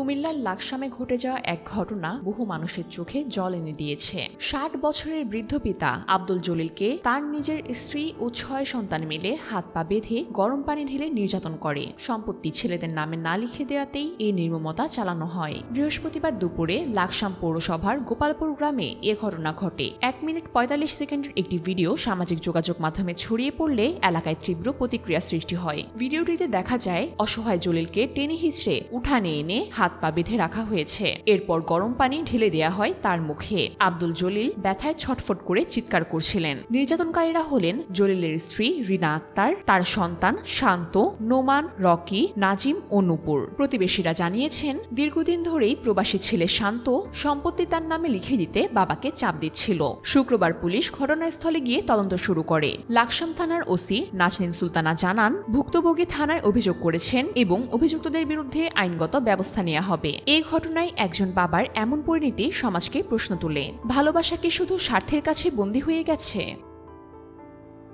কুমিল্লার লাকসামে ঘটে যাওয়া এক ঘটনা বহু মানুষের চোখে জল এনে দিয়েছে। ষাট বছরের বৃদ্ধ পিতা আব্দুল জলিলকে তার নিজের স্ত্রী ও ছয় সন্তান মিলে হাত পা বেঁধে গরম পানি ঢেলে নির্যাতন করে। সম্পত্তি ছেলেদের নামে না লিখে দেওয়াতেই এই নির্মমতা চালানো হয়। বৃহস্পতিবার দুপুরে লাকসাম পৌরসভার গোপালপুর গ্রামে এ ঘটনা ঘটে। এক মিনিট পঁয়তাল্লিশ সেকেন্ডের একটি ভিডিও সামাজিক যোগাযোগ মাধ্যমে ছড়িয়ে পড়লে এলাকায় তীব্র প্রতিক্রিয়া সৃষ্টি হয়। ভিডিওটিতে দেখা যায়, অসহায় জলিলকে টেনে হিচড়ে উঠানে এনে হাত পা বেঁধে রাখা হয়েছে। এরপর গরম পানি ঢেলে দেয়া হয় তার মুখে। আব্দুল জলিল ব্যথায় ছটফট করে চিৎকার করছিলেন। নির্যাতনকারীরা হলেন জলিলের স্ত্রী রিনা আক্তার, তার সন্তান শান্ত, নোমান, রকি, নাজিম ও নুপুর। প্রতিবেশীরা জানিয়েছেন, দীর্ঘদিন ধরেই প্রবাসী ছেলে শান্ত, সম্পত্তি তার নামে লিখে দিতে বাবাকে চাপ দিচ্ছিল। শুক্রবার পুলিশ ঘটনাস্থলে গিয়ে তদন্ত শুরু করে। লাকসাম থানার ওসি নাজনীন সুলতানা জানান, ভুক্তভোগী থানায় অভিযোগ করেছেন এবং অভিযুক্তদের বিরুদ্ধে আইনগত ব্যবস্থা নেওয়া হবে। এই ঘটনায় একজন বাবার এমন পরিণতি সমাজকে প্রশ্ন তোলে। ভালোবাসা কি শুধু স্বার্থের কাছে বন্দী হয়ে গেছে?